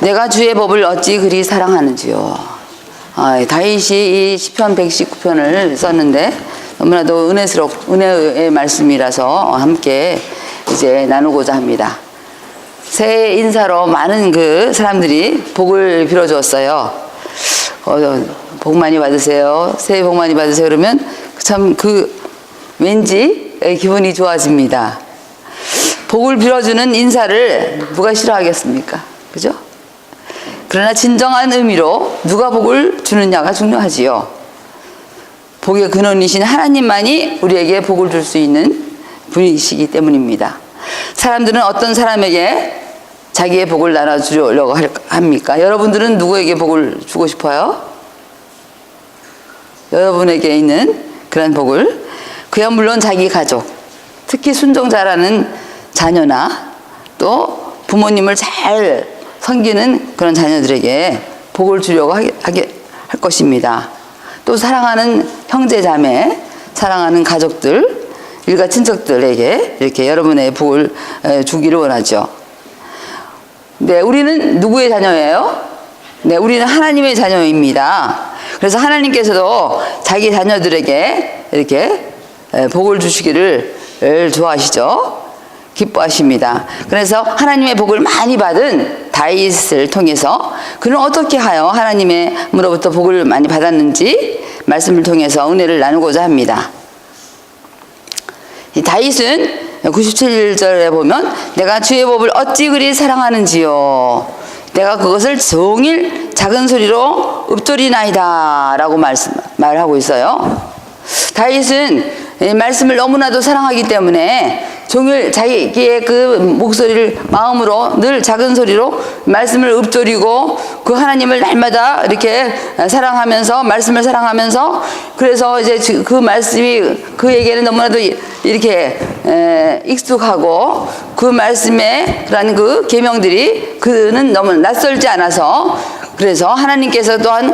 내가 주의 법을 어찌 그리 사랑하는지요. 아, 다윗이 이 시편 119편을 썼는데 너무나도 은혜스럽 은혜의 말씀이라서 함께 이제 나누고자 합니다. 새해 인사로 많은 그 사람들이 복을 빌어주었어요. 어, 복 많이 받으세요. 새해 복 많이 받으세요. 그러면 참 그 왠지 기분이 좋아집니다. 복을 빌어주는 인사를 누가 싫어하겠습니까? 그죠? 그러나 진정한 의미로 누가 복을 주느냐가 중요하지요. 복의 근원이신 하나님만이 우리에게 복을 줄 수 있는 분이시기 때문입니다. 사람들은 어떤 사람에게 자기의 복을 나눠주려고 할- 합니까? 여러분들은 누구에게 복을 주고 싶어요? 여러분에게 있는 그런 복을 그야 물론 자기 가족, 특히 순종 잘하는 자녀나 또 부모님을 잘 섬기는 그런 자녀들에게 복을 주려고 하게, 하게 할 것입니다. 또 사랑하는 형제 자매, 사랑하는 가족들, 일가 친척들에게 이렇게 여러분의 복을 에, 주기를 원하죠. 네, 우리는 누구의 자녀예요? 네, 우리는 하나님의 자녀입니다. 그래서 하나님께서도 자기 자녀들에게 이렇게 에, 복을 주시기를 을 좋아하시죠. 기뻐하십니다. 그래서 하나님의 복을 많이 받은 다윗을 통해서 그는 어떻게 하여 하나님의로부터 복을 많이 받았는지 말씀을 통해서 은혜를 나누고자 합니다. 이 다윗은 97절에 보면 내가 주의 법을 어찌 그리 사랑하는지요. 내가 그것을 종일 작은 소리로 읊조리나이다 라고 말씀, 말하고 있어요. 다윗은 이 말씀을 너무나도 사랑하기 때문에 종일 자기의 그 목소리를 마음으로 늘 작은 소리로 말씀을 읊조리고 그 하나님을 날마다 이렇게 사랑하면서 말씀을 사랑하면서 그래서 이제 그 말씀이 그에게는 너무나도 이렇게 에, 익숙하고 그 말씀에 그런 그 계명들이 그는 너무 낯설지 않아서 그래서 하나님께서 또한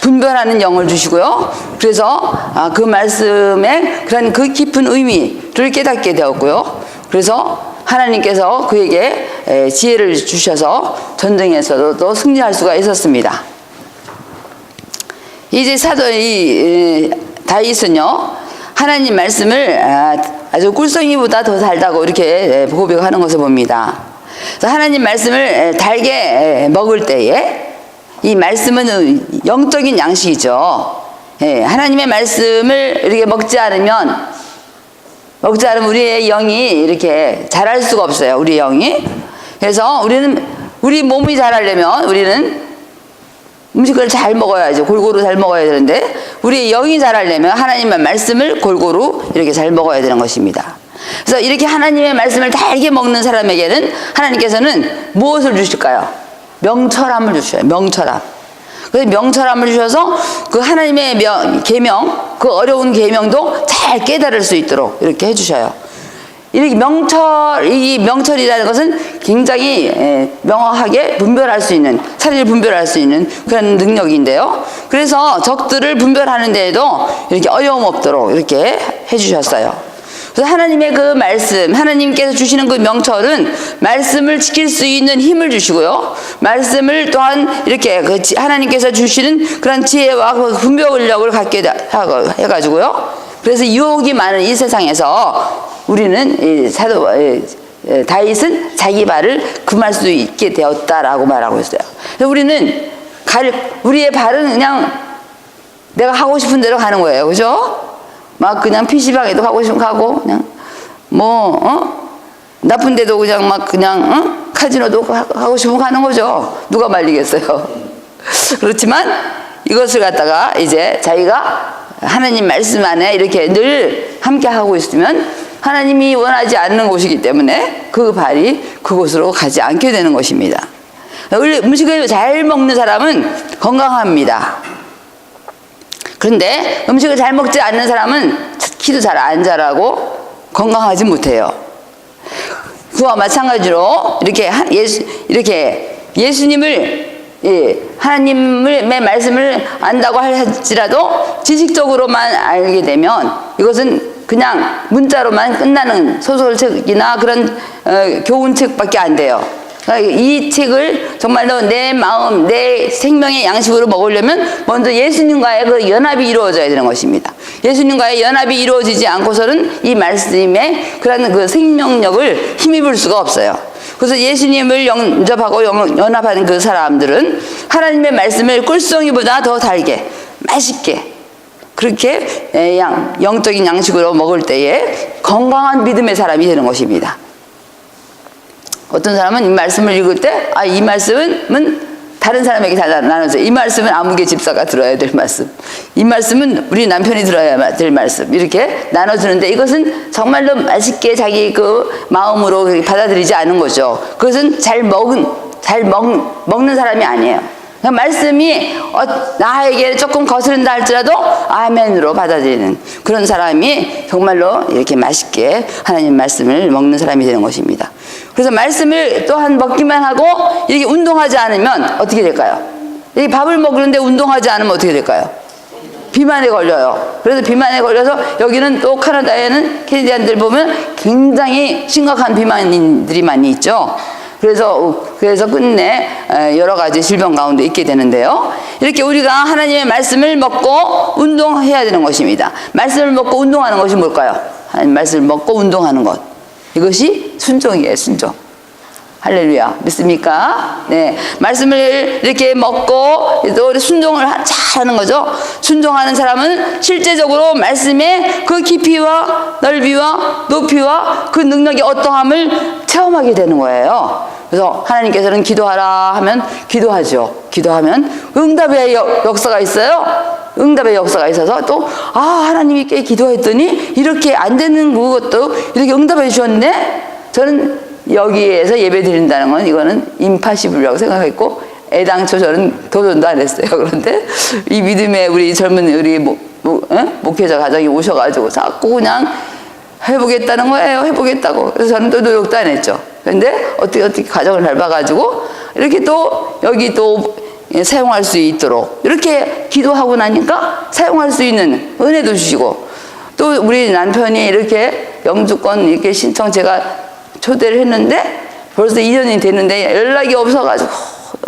분별하는 영을 주시고요. 그래서 아, 그 말씀에 그런 그 깊은 의미를 깨닫게 되었고요. 그래서 하나님께서 그에게 에, 지혜를 주셔서 전쟁에서도 또 승리할 수가 있었습니다. 이제 사도 이 에, 다윗은요 하나님 말씀을 아, 아주 꿀성이보다 더 달다고 이렇게 에, 고백하는 것을 봅니다. 하나님 말씀을 에, 달게 에, 먹을 때에 이 말씀은 영적인 양식이죠. 예, 하나님의 말씀을 이렇게 먹지 않으면 먹지 않으면 우리의 영이 이렇게 자랄 수가 없어요. 우리 영이. 그래서 우리는 우리 몸이 자라려면 우리는 음식을 잘 먹어야죠. 골고루 잘 먹어야 되는데 우리 영이 자라려면 하나님의 말씀을 골고루 이렇게 잘 먹어야 되는 것입니다. 그래서 이렇게 하나님의 말씀을 달게 먹는 사람에게는 하나님께서는 무엇을 주실까요? 명철함을 주셔요. 명철함. 그래서 명철함을 주셔서 그 하나님의 명, 계명, 그 어려운 계명도 잘 깨달을 수 있도록 이렇게 해주셔요. 이렇게 명철, 이 명철이라는 것은 굉장히 에, 명확하게 분별할 수 있는, 사실을 분별할 수 있는 그런 능력인데요. 그래서 적들을 분별하는 데에도 이렇게 어려움 없도록 이렇게 해주셨어요. 그래서 하나님의 그 말씀, 하나님께서 주시는 그 명철은 말씀을 지킬 수 있는 힘을 주시고요. 말씀을 또한 이렇게 그 지- 하나님께서 주시는 그런 지혜와 그 분별력을 갖게 해가지고요. 그래서 유혹이 많은 이 세상에서 우리는 이 사도 다윗은 자기 발을 금할 수 있게 되었다라고 말하고 있어요. 그래서 우리는 갈 우리의 발은 그냥 내가 하고 싶은 대로 가는 거예요. 그죠? 막 그냥 PC방에도 가고 싶으면 가고 그냥 뭐 어? 나쁜 데도 그냥 막 그냥 어? 카지노도 가- 가고 싶으면 가는 거죠. 누가 말리겠어요. 그렇지만 이것을 갖다가 이제 자기가 하나님 말씀 안에 이렇게 늘 함께 하고 있으면 하나님이 원하지 않는 곳이기 때문에 그 발이 그곳으로 가지 않게 되는 것입니다. 음식을 잘 먹는 사람은 건강합니다. 그런데 음식을 잘 먹지 않는 사람은 키도 잘 안 자라고 건강하지 못해요. 그와 마찬가지로 이렇게 하- 예수 이렇게 예수님을 예, 하나님의 말씀을 안다고 할지라도 지식적으로만 알게 되면 이것은 그냥 문자로만 끝나는 소설책이나 그런 어, 교훈책밖에 안 돼요. 그러니까 이 책을 정말로 내 마음, 내 생명의 양식으로 먹으려면 먼저 예수님과의 그 연합이 이루어져야 되는 것입니다. 예수님과의 연합이 이루어지지 않고서는 이 말씀에 그런 그 생명력을 힘입을 수가 없어요. 그래서 예수님을 영접하고 영- 연합하는 그 사람들은 하나님의 말씀을 꿀송이보다 더 달게, 맛있게, 그렇게 에, 양, 영적인 양식으로 먹을 때에 건강한 믿음의 사람이 되는 것입니다. 어떤 사람은 이 말씀을 읽을 때, 아, 이 말씀은 다른 사람에게 다 나- 나눠줘요. 이 말씀은 아무개 집사가 들어야 될 말씀. 이 말씀은 우리 남편이 들어야 될 말씀. 이렇게 나눠주는데 이것은 정말로 맛있게 자기 그 마음으로 받아들이지 않은 거죠. 그것은 잘 먹은, 잘 먹, 먹는 사람이 아니에요. 그냥 말씀이 어, 나에게 조금 거스른다 할지라도 아멘으로 받아들이는 그런 사람이 정말로 이렇게 맛있게 하나님 말씀을 먹는 사람이 되는 것입니다. 그래서 말씀을 또한 먹기만 하고 이렇게 운동하지 않으면 어떻게 될까요? 이 밥을 먹는데 운동하지 않으면 어떻게 될까요? 비만에 걸려요. 그래서 비만에 걸려서 여기는 또 카나다에는 캐네디안들 보면 굉장히 심각한 비만인들이 많이 있죠. 그래서 그래서 끝내 에, 여러 가지 질병 가운데 있게 되는데요. 이렇게 우리가 하나님의 말씀을 먹고 운동해야 되는 것입니다. 말씀을 먹고 운동하는 것이 뭘까요? 하나님 말씀을 먹고 운동하는 것. 이것이 순종이에요, 순종. 할렐루야. 믿습니까? 네. 말씀을 이렇게 먹고 또 순종을 하- 잘 하는 거죠. 순종하는 사람은 실제적으로 말씀의 그 깊이와 넓이와 높이와 그 능력의 어떠함을 체험하게 되는 거예요. 그래서 하나님께서는 기도하라 하면 기도하죠. 기도하면 응답의 역- 역사가 있어요. 응답의 역사가 있어서 또, 아, 하나님이 꽤 기도했더니 이렇게 안 되는 그것도 이렇게 응답해 주셨네? 저는 여기에서 예배 드린다는 건 이거는 임파시블이라고 생각했고 애당초 저는 도전도 안 했어요. 그런데 이 믿음의 우리 젊은 우리 목, 목, 에? 목회자 가정이 오셔가지고 자꾸 그냥 해보겠다는 거예요. 해보겠다고. 그래서 저는 또 노력도 안 했죠. 근데 어떻게 어떻게 가정을 밟아가지고 이렇게 또 여기 또 예, 사용할 수 있도록 이렇게 기도하고 나니까 사용할 수 있는 은혜도 주시고 또 우리 남편이 이렇게 영주권 이렇게 신청 제가 초대를 했는데 벌써 2년이 됐는데 연락이 없어가지고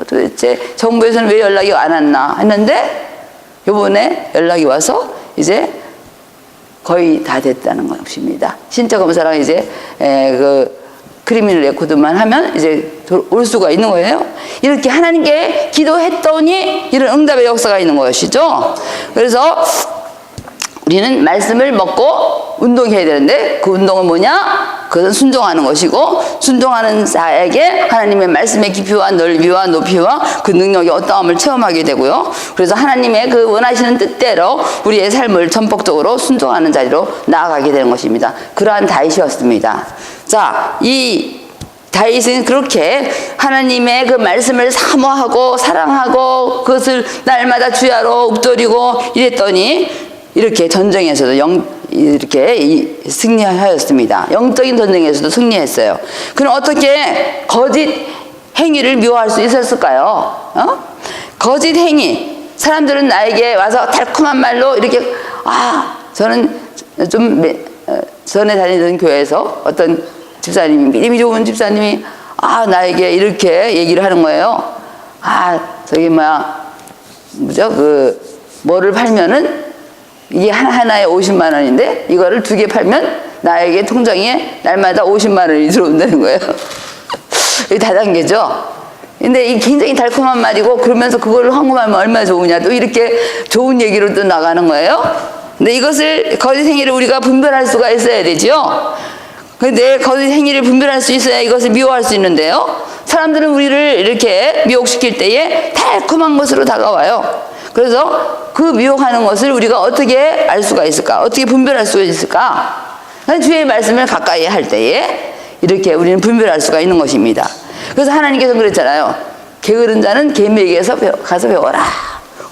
도대체 정부에서는 왜 연락이 안 왔나 했는데 요번에 연락이 와서 이제 거의 다 됐다는 것입니다. 신체 검사랑 이제 에, 그 크리미널 레코드만 하면 이제 도- 올 수가 있는 거예요. 이렇게 하나님께 기도했더니 이런 응답의 역사가 있는 것이죠. 그래서 우리는 말씀을 먹고 운동해야 되는데 그 운동은 뭐냐? 그것은 순종하는 것이고 순종하는 자에게 하나님의 말씀의 깊이와 넓이와 높이와 그 능력의 어떠함을 체험하게 되고요. 그래서 하나님의 그 원하시는 뜻대로 우리의 삶을 전폭적으로 순종하는 자리로 나아가게 되는 것입니다. 그러한 다윗이었습니다. 자, 이 다윗은 그렇게 하나님의 그 말씀을 사모하고 사랑하고 그것을 날마다 주야로 읊조리고 이랬더니 이렇게 전쟁에서도 영, 이렇게 이- 승리하였습니다. 영적인 전쟁에서도 승리했어요. 그럼 어떻게 거짓 행위를 묘할 수 있었을까요? 어? 거짓 행위. 사람들은 나에게 와서 달콤한 말로 이렇게 아 저는 좀 매- 어, 전에 다니던 교회에서 어떤 집사님이 믿음이 좋은 집사님이 아 나에게 이렇게 얘기를 하는 거예요. 아 저기 뭐야 뭐죠 그 뭐를 팔면은 이게 하나하나에 50만 원인데 이거를 두 개 팔면 나에게 통장에 날마다 50만 원이 들어온다는 거예요. 이게 다단계죠. 근데 이 굉장히 달콤한 말이고 그러면서 그걸 헌금하면 얼마나 좋으냐 또 이렇게 좋은 얘기로 또 나가는 거예요. 근데 이것을 거짓 행위를 우리가 분별할 수가 있어야 되죠. 근데 거짓 행위를 분별할 수 있어야 이것을 미워할 수 있는데요. 사람들은 우리를 이렇게 미혹시킬 때에 달콤한 것으로 다가와요. 그래서 그 미혹하는 것을 우리가 어떻게 알 수가 있을까? 어떻게 분별할 수가 있을까? 주의 말씀을 가까이 할 때에 이렇게 우리는 분별할 수가 있는 것입니다. 그래서 하나님께서 그랬잖아요. 게으른 자는 개미에게서 가서 배워라.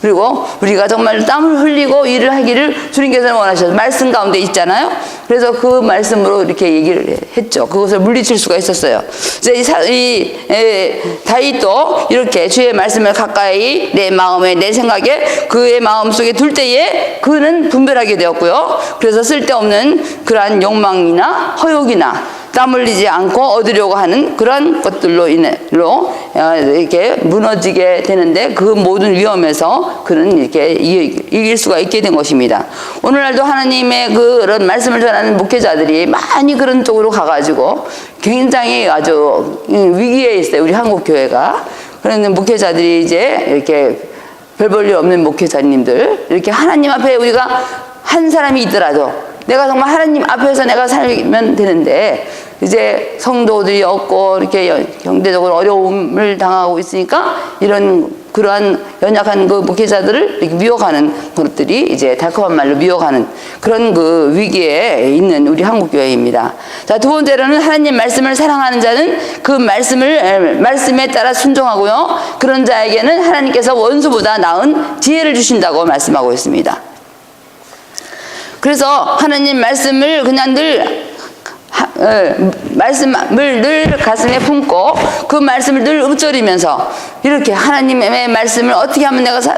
그리고 우리가 정말 땀을 흘리고 일을 하기를 주님께서는 원하셔서 말씀 가운데 있잖아요. 그래서 그 말씀으로 이렇게 얘기를 했죠. 그것을 물리칠 수가 있었어요. 이제 이, 사, 이 에, 다윗도 이렇게 주의 말씀을 가까이 내 마음에 내 생각에 그의 마음 속에 둘 때에 그는 분별하게 되었고요. 그래서 쓸데없는 그러한 욕망이나 허욕이나 땀 흘리지 않고 얻으려고 하는 그런 것들로 인해로 어, 이렇게 무너지게 되는데 그 모든 위험에서 그는 이렇게 이- 이길 수가 있게 된 것입니다. 오늘날도 하나님의 그런 말씀을 전하는 목회자들이 많이 그런 쪽으로 가가지고 굉장히 아주 위기에 있어요. 우리 한국 교회가. 그런데 목회자들이 이제 이렇게 별 볼 일 없는 목회자님들 이렇게 하나님 앞에 우리가 한 사람이 있더라도 내가 정말 하나님 앞에서 내가 살면 되는데 이제 성도들이 없고 이렇게 여- 경제적으로 어려움을 당하고 있으니까 이런 그러한 연약한 그 목회자들을 이렇게 미워가는 것들이 이제 달콤한 말로 미워가는 그런 그 위기에 있는 우리 한국 교회입니다. 자, 두 번째로는 하나님 말씀을 사랑하는 자는 그 말씀을 에, 말씀에 따라 순종하고요. 그런 자에게는 하나님께서 원수보다 나은 지혜를 주신다고 말씀하고 있습니다. 그래서 하나님 말씀을 그냥 늘 하- 어, 말씀을 늘 가슴에 품고 그 말씀을 늘 읊조리면서 이렇게 하나님의 말씀을 어떻게 하면 내가 사-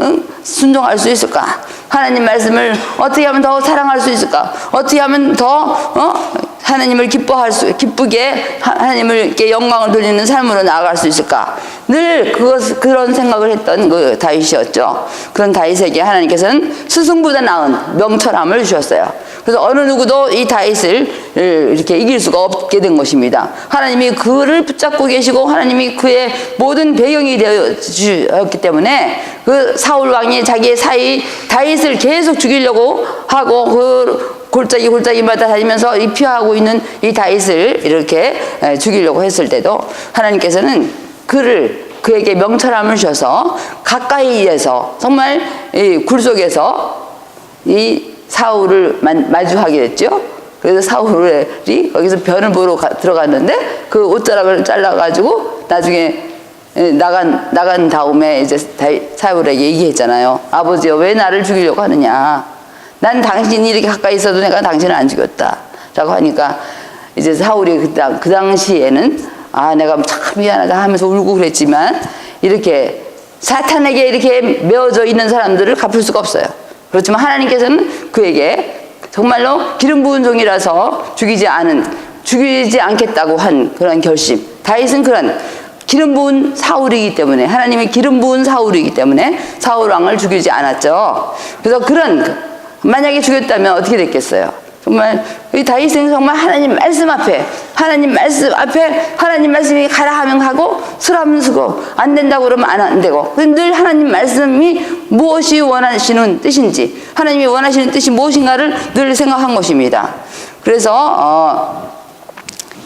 응? 순종할 수 있을까? 하나님 말씀을 어떻게 하면 더 사랑할 수 있을까? 어떻게 하면 더 어? 하나님을 기뻐할 수 기쁘게 하- 하나님을 이렇게 영광을 돌리는 삶으로 나아갈 수 있을까? 늘 그것 그런 생각을 했던 그 다윗이었죠. 그런 다윗에게 하나님께서는 스승보다 나은 명철함을 주셨어요. 그래서 어느 누구도 이 다윗을 이렇게 이길 수가 없게 된 것입니다. 하나님이 그를 붙잡고 계시고 하나님이 그의 모든 배경이 주셨기 때문에 그 사울 왕이 자기의 사이 다윗을 계속 죽이려고 하고 그 골짜기 골짜기마다 다니면서 이 피하고 있는 이 다윗을 이렇게 에, 죽이려고 했을 때도 하나님께서는 그를 그에게 명철함을 주셔서 가까이에서 정말 이굴 속에서 이 사울을 만- 마주하게 됐죠. 그래서 사울이 거기서 변을 보러 가- 들어갔는데 그 옷자락을 잘라가지고 나중에 예, 나간 나간 다음에 이제 사울에게 얘기했잖아요. 아버지여 왜 나를 죽이려고 하느냐? 난 당신이 이렇게 가까이 있어도 내가 당신을 안 죽였다. 라고 하니까 이제 사울이 그, 당- 그 당시에는 아 내가 참 미안하다 하면서 울고 그랬지만 이렇게 사탄에게 이렇게 메어져 있는 사람들을 갚을 수가 없어요. 그렇지만 하나님께서는 그에게 정말로 기름 부은 종이라서 죽이지 않은 죽이지 않겠다고 한 그런 결심. 다윗은 그런 기름 부은 사울이기 때문에 하나님의 기름 부은 사울이기 때문에 사울 왕을 죽이지 않았죠. 그래서 그런 만약에 죽였다면 어떻게 됐겠어요? 정말 이 다윗은 정말 하나님 말씀 앞에 하나님 말씀 앞에 하나님 말씀이 가라 하면 가고 쓰라면 쓰고 안 된다고 그러면 안, 안 되고 늘 하나님 말씀이 무엇이 원하시는 뜻인지 하나님이 원하시는 뜻이 무엇인가를 늘 생각한 것입니다. 그래서 어,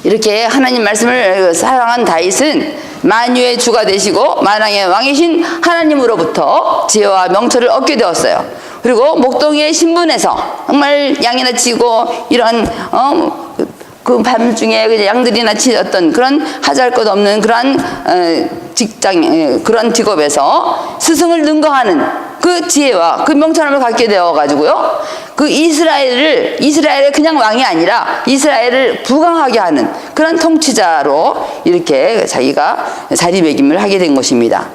이렇게 하나님 말씀을 사랑한 다윗은 만유의 주가 되시고 만왕의 왕이신 하나님으로부터 지혜와 명철을 얻게 되었어요. 그리고 목동의 신분에서 정말 양이나 치고 이런 어, 그 밤중에 그냥 양들이나 치었던 그런 하잘 것 없는 그러한 어, 직장 에, 그런 직업에서 스승을 능가하는 그 지혜와 그 명철함을 갖게 되어 가지고요. 그 이스라엘을 이스라엘의 그냥 왕이 아니라 이스라엘을 부강하게 하는 그런 통치자로 이렇게 자기가 자리매김을 하게 된 것입니다.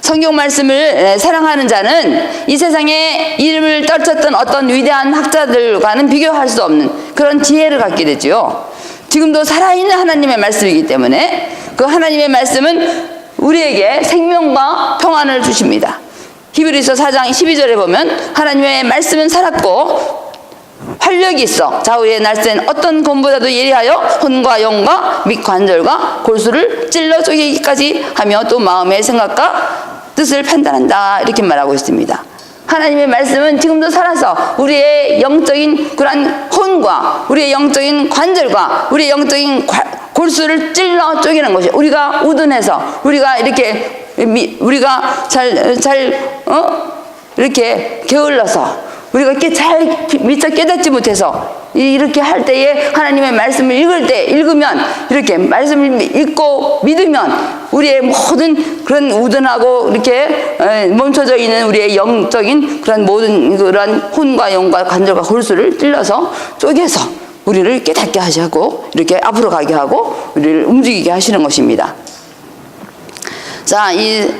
성경 말씀을 사랑하는 자는 이 세상에 이름을 떨쳤던 어떤 위대한 학자들과는 비교할 수 없는 그런 지혜를 갖게 되지요. 지금도 살아있는 하나님의 말씀이기 때문에 그 하나님의 말씀은 우리에게 생명과 평안을 주십니다. 히브리서 4장 12절에 보면 하나님의 말씀은 살았고 활력이 있어 좌우에 날쌘 어떤 검보다도 예리하여 혼과 영과 및 관절과 골수를 찔러 쪼개기까지 하며 또 마음의 생각과 뜻을 판단한다 이렇게 말하고 있습니다. 하나님의 말씀은 지금도 살아서 우리의 영적인 그런 혼과 우리의 영적인 관절과 우리의 영적인 관- 골수를 찔러 쪼개는 것이 우리가 우둔해서 우리가 이렇게 미- 우리가 잘 잘 어? 이렇게 게을러서 우리가 이렇게 잘 미처 깨닫지 못해서 이렇게 할 때에 하나님의 말씀을 읽을 때 읽으면 이렇게 말씀을 읽고 믿으면 우리의 모든 그런 우둔하고 이렇게 에, 멈춰져 있는 우리의 영적인 그런 모든 그런 혼과 영과 관절과 골수를 찔러서 쪼개서 우리를 깨닫게 하시고 이렇게 앞으로 가게 하고 우리를 움직이게 하시는 것입니다. 자, 이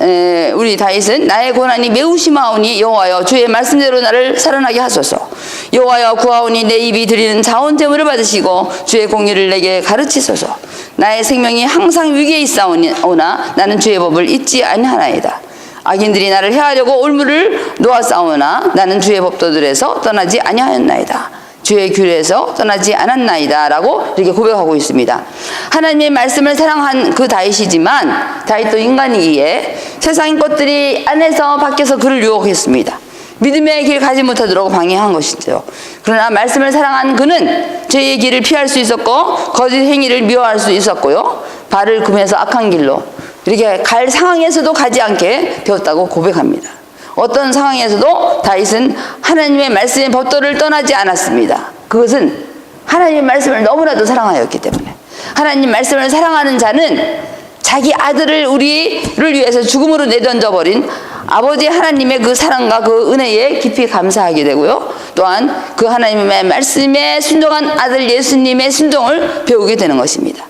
에, 우리 다윗은 나의 고난이 매우 심하오니 여호와여 주의 말씀대로 나를 살아나게 하소서. 여호와여 구하오니 내 입이 드리는 자원 제물을 받으시고 주의 공의를 내게 가르치소서 나의 생명이 항상 위기에 있사오나 나는 주의 법을 잊지 아니하나이다 악인들이 나를 해하려고 올무를 놓아 싸우나 나는 주의 법도들에서 떠나지 아니하였나이다 주의 규례에서 떠나지 않았나이다라고 이렇게 고백하고 있습니다. 하나님의 말씀을 사랑한 그 다윗이지만 다윗도 인간이기에 세상의 것들이 안에서 밖에서 그를 유혹했습니다. 믿음의 길 가지 못하도록 방해한 것이죠. 그러나 말씀을 사랑한 그는 죄의 길을 피할 수 있었고 거짓 행위를 미워할 수 있었고요. 발을 금해서 악한 길로 이렇게 갈 상황에서도 가지 않게 되었다고 고백합니다. 어떤 상황에서도 다윗은 하나님의 말씀의 법도를 떠나지 않았습니다. 그것은 하나님의 말씀을 너무나도 사랑하였기 때문에 하나님 말씀을 사랑하는 자는 자기 아들을 우리를 위해서 죽음으로 내던져 버린 아버지 하나님의 그 사랑과 그 은혜에 깊이 감사하게 되고요. 또한 그 하나님의 말씀에 순종한 아들 예수님의 순종을 배우게 되는 것입니다.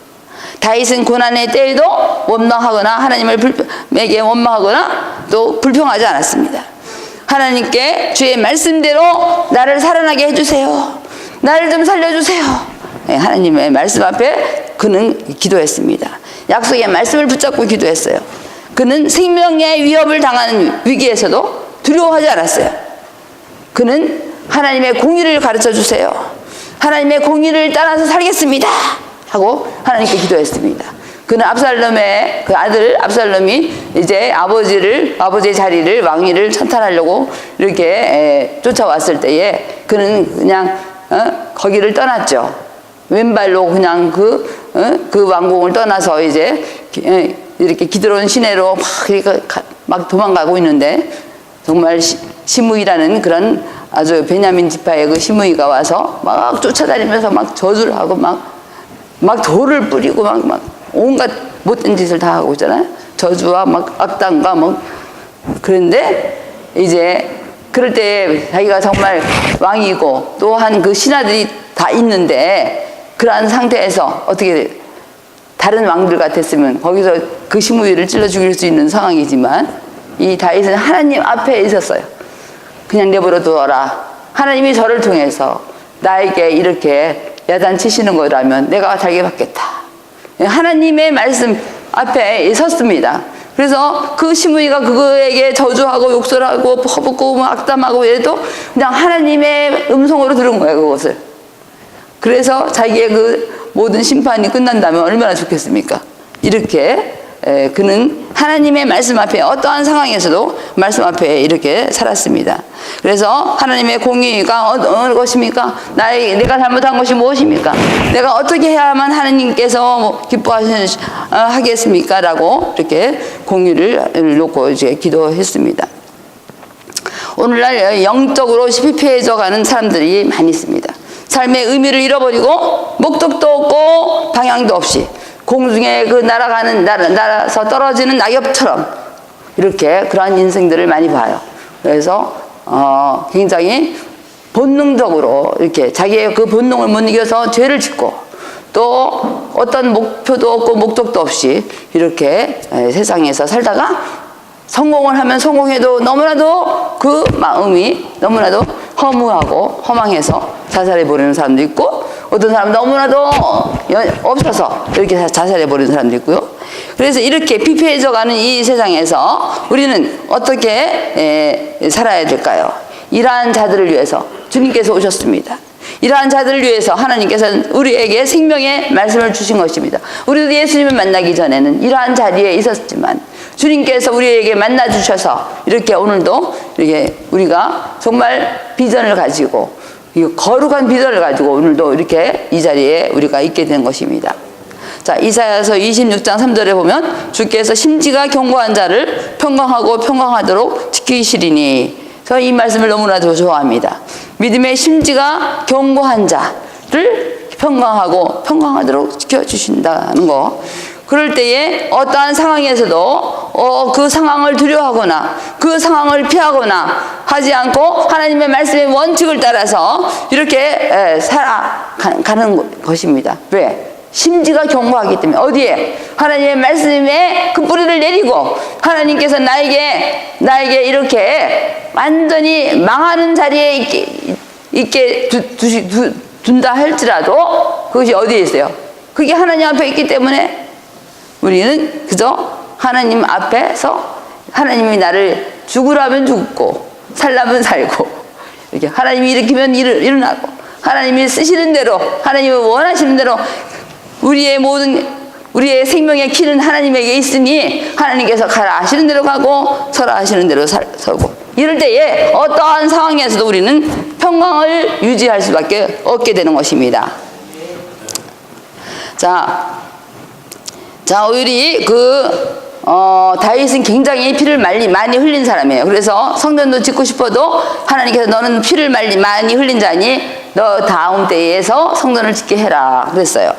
다윗은 고난의 때에도 원망하거나 하나님을 불에게 원망하거나 또 불평하지 않았습니다. 하나님께 주의 말씀대로 나를 살아나게 해주세요. 나를 좀 살려주세요. 네, 하나님의 말씀 앞에 그는 기도했습니다. 약속의 말씀을 붙잡고 기도했어요. 그는 생명의 위협을 당하는 위기에서도 두려워하지 않았어요. 그는 하나님의 공의를 가르쳐 주세요. 하나님의 공의를 따라서 살겠습니다. 하고 하나님께 기도했습니다. 그는 압살롬의 그 아들 압살롬이 이제 아버지를 아버지의 자리를 왕위를 찬탈하려고 이렇게 에, 쫓아왔을 때에 그는 그냥 어? 거기를 떠났죠. 왼발로 그냥 그, 어? 그 왕궁을 떠나서 이제 기- 에, 이렇게 기드론 시내로 막, 이렇게 가- 막 도망가고 있는데 정말 시, 시므이라는 그런 아주 베냐민 지파의 그 시므이가 와서 막 쫓아다니면서 막 저주를 하고 막 막 돌을 뿌리고 막, 막 온갖 못된 짓을 다 하고 있잖아요. 저주와 막 악당과 막 그런데 이제 그럴 때 자기가 정말 왕이고 또한 그 신하들이 다 있는데 그러한 상태에서 어떻게 다른 왕들 같았으면 거기서 그 시무위를 찔러 죽일 수 있는 상황이지만 이 다윗은 하나님 앞에 있었어요. 그냥 내버려 두어라. 하나님이 저를 통해서 나에게 이렇게 야단 치시는 거라면 내가 잘게 받겠다. 하나님의 말씀 앞에 섰습니다. 그래서 그 시므이가 그거에게 저주하고 욕설하고 허붓고 뭐 악담하고 이래도 그냥 하나님의 음성으로 들은 거예요 그것을. 그래서 자기의 그 모든 심판이 끝난다면 얼마나 좋겠습니까? 이렇게 에, 그는 하나님의 말씀 앞에 어떠한 상황에서도 말씀 앞에 이렇게 살았습니다. 그래서 하나님의 공의가 어- 어느 것입니까? 나의 내가 잘못한 것이 무엇입니까? 내가 어떻게 해야만 하나님께서 뭐 기뻐하겠습니까?라고 이렇게 공의를 놓고 이제 기도했습니다. 오늘날 영적으로 피폐해져 가는 사람들이 많이 있습니다. 삶의 의미를 잃어버리고 목적도 없고 방향도 없이 공중에 그 날아가는 날, 날아서 떨어지는 낙엽처럼 이렇게 그러한 인생들을 많이 봐요. 그래서 어, 굉장히 본능적으로 이렇게 자기의 그 본능을 못 이겨서 죄를 짓고 또 어떤 목표도 없고 목적도 없이 이렇게 에, 세상에서 살다가 성공을 하면 성공해도 너무나도 그 마음이 너무나도 허무하고 허망해서 자살해 버리는 사람도 있고 어떤 사람은 너무나도 연- 없어서 이렇게 자살해 버리는 사람도 있고요. 그래서 이렇게 피폐해져 가는 이 세상에서 우리는 어떻게 에, 살아야 될까요? 이러한 자들을 위해서 주님께서 오셨습니다. 이러한 자들을 위해서 하나님께서는 우리에게 생명의 말씀을 주신 것입니다. 우리도 예수님을 만나기 전에는 이러한 자리에 있었지만 주님께서 우리에게 만나 주셔서 이렇게 오늘도 이렇게 우리가 정말 비전을 가지고 이 거룩한 비전을 가지고 오늘도 이렇게 이 자리에 우리가 있게 된 것입니다. 자, 이사야서 26장 3절에 보면 주께서 심지가 견고한 자를 평강하고 평강하도록 지키시리니 저이 말씀을 너무나도 좋아합니다. 믿음의 심지가 견고한 자를 평강하고 평강하도록 지켜주신다는 거. 그럴 때에 어떠한 상황에서도 어, 그 상황을 두려워하거나 그 상황을 피하거나 하지 않고 하나님의 말씀의 원칙을 따라서 이렇게 에, 살아가는 것입니다. 왜? 심지가 견고하기 때문에 어디에 하나님의 말씀에 그 뿌리를 내리고 하나님께서 나에게 나에게 이렇게 완전히 망하는 자리에 있게, 있게 두, 두시- 두, 둔다 할지라도 그것이 어디에 있어요? 그게 하나님 앞에 있기 때문에 우리는 그저 하나님 앞에서 하나님이 나를 죽으라면 죽고 살라면 살고 이렇게 하나님이 일으키면 일, 일어나고 하나님이 쓰시는 대로 하나님이 원하시는 대로 우리의 모든 우리의 생명의 키는 하나님에게 있으니 하나님께서 가라 하시는 대로 가고 서라 하시는 대로 살, 서고 이럴 때에 어떠한 상황에서도 우리는 평강을 유지할 수밖에 없게 되는 것입니다. 자, 자, 우리 그, 어, 다윗은 굉장히 피를 많이, 많이 흘린 사람이에요. 그래서 성전도 짓고 싶어도 하나님께서 너는 피를 많이, 많이 흘린 자니 너 다음 때에서 성전을 짓게 해라. 그랬어요.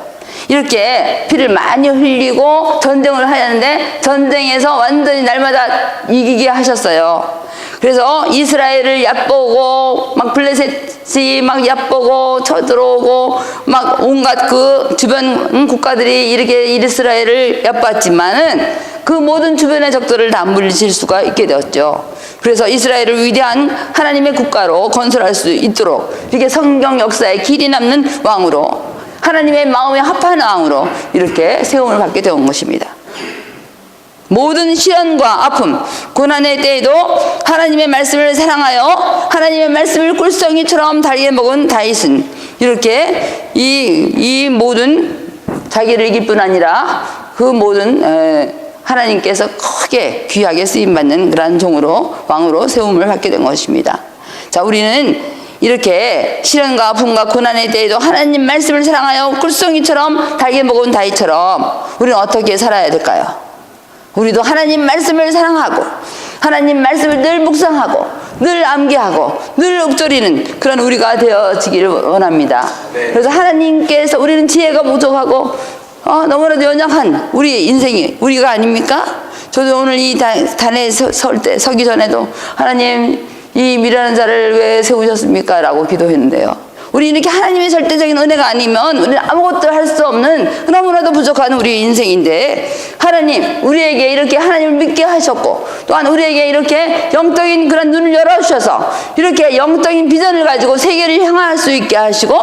이렇게 피를 많이 흘리고 전쟁을 하였는데 전쟁에서 완전히 날마다 이기게 하셨어요. 그래서 이스라엘을 얕보고 막 블레셋이 막 얕보고 쳐들어오고 막 온갖 그 주변 국가들이 이렇게 이스라엘을 얕봤지만은 그 모든 주변의 적들을 다 물리칠 수가 있게 되었죠. 그래서 이스라엘을 위대한 하나님의 국가로 건설할 수 있도록 이렇게 성경 역사에 길이 남는 왕으로 하나님의 마음에 합한 왕으로 이렇게 세움을 받게 되온 것입니다. 모든 시련과 아픔, 고난의 때에도 하나님의 말씀을 사랑하여 하나님의 말씀을 꿀성이처럼 다리에 먹은 다윗은 이렇게 이, 이 모든 자기를 이길 뿐 아니라 그 모든 에, 하나님께서 크게 귀하게 쓰임받는 그러한 종으로 왕으로 세움을 받게 된 것입니다. 자, 우리는 이렇게 시련과 아픔과 고난의 때에도 하나님 말씀을 사랑하여 꿀성이처럼 달게 먹은 다윗처럼 우리는 어떻게 살아야 될까요? 우리도 하나님 말씀을 사랑하고 하나님 말씀을 늘 묵상하고 늘 암기하고 늘 읊조리는 그런 우리가 되어지기를 원합니다. 그래서 하나님께서 우리는 지혜가 부족하고 어, 너무나도 연약한 우리 인생이 우리가 아닙니까? 저도 오늘 이 단- 단에 서, 설 때, 서기 전에도 하나님 이 미련한 자를 왜 세우셨습니까? 라고 기도했는데요. 우리 이렇게 하나님의 절대적인 은혜가 아니면 우리는 아무것도 할 수 없는 너무나도 부족한 우리 인생인데 하나님 우리에게 이렇게 하나님을 믿게 하셨고 또한 우리에게 이렇게 영적인 그런 눈을 열어주셔서 이렇게 영적인 비전을 가지고 세계를 향할 수 있게 하시고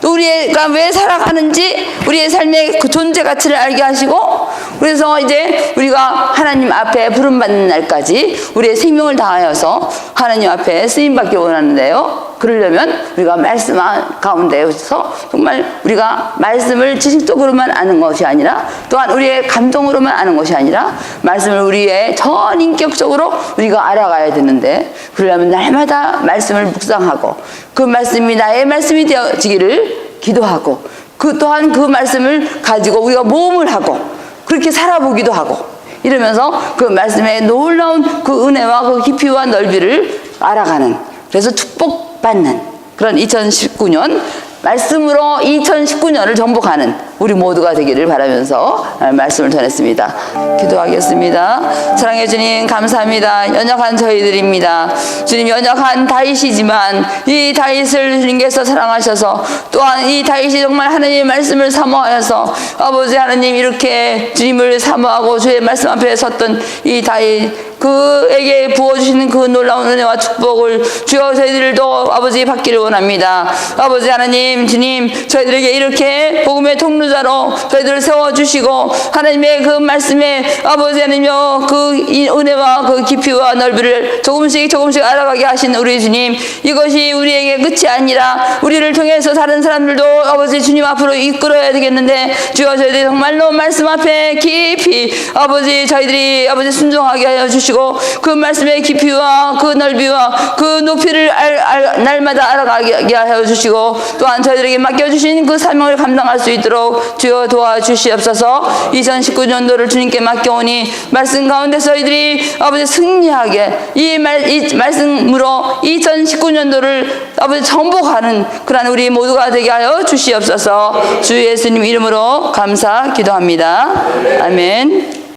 또 우리가 왜 살아가는지 우리의 삶의 그 존재 가치를 알게 하시고 그래서 이제 우리가 하나님 앞에 부름받는 날까지 우리의 생명을 다하여서 하나님 앞에 쓰임받기 원하는데요. 그러려면 우리가 말씀 가운데서 정말 우리가 말씀을 지식적으로만 아는 것이 아니라 또한 우리의 감동으로만 아는 것이 아니라 말씀을 우리의 전인격적으로 우리가 알아가야 되는데 그러려면 날마다 말씀을 묵상하고 그 말씀이 나의 말씀이 되어지기를 기도하고 그 또한 그 말씀을 가지고 우리가 모험을 하고 그렇게 살아보기도 하고 이러면서 그 말씀의 놀라운 그 은혜와 그 깊이와 넓이를 알아가는 그래서 축복받는 그런 2019년 말씀으로 2019년을 정복하는 우리 모두가 되기를 바라면서 말씀을 전했습니다. 기도하겠습니다. 사랑해 주님 감사합니다. 연약한 저희들입니다. 주님 연약한 다윗이지만 이 다윗을 주님께서 사랑하셔서 또한 이 다윗이 정말 하나님의 말씀을 사모하여서 아버지 하나님 이렇게 주님을 사모하고 주의 말씀 앞에 섰던 이 다윗 그에게 부어주시는 그 놀라운 은혜와 축복을 주여 저희들도 아버지 받기를 원합니다. 아버지 하나님 주님 저희들에게 이렇게 복음의 통로 자로 저희들을 세워주시고 하나님의 그 말씀에 아버지 하나님여 그이 은혜와 그 깊이와 넓이를 조금씩 조금씩 알아가게 하신 우리 주님 이것이 우리에게 끝이 아니라 우리를 통해서 다른 사람들도 아버지 주님 앞으로 이끌어야 되겠는데 주여 저희들이 정말로 말씀 앞에 깊이 아버지 저희들이 아버지 순종하게 하여 주시고 그 말씀의 깊이와 그 넓이와 그 높이를 알, 알, 날마다 알아가게 하여 주시고 또한 저희들에게 맡겨주신 그 사명을 감당할 수 주여 도와주시옵소서. 2019년도를 주님께 맡겨오니 말씀 가운데 저희들이 아버지 승리하게 이, 말, 이 말씀으로 2019년도를 아버지 정복하는 그러한 우리 모두가 되게 하여 주시옵소서. 주 예수님 이름으로 감사 기도합니다. 아멘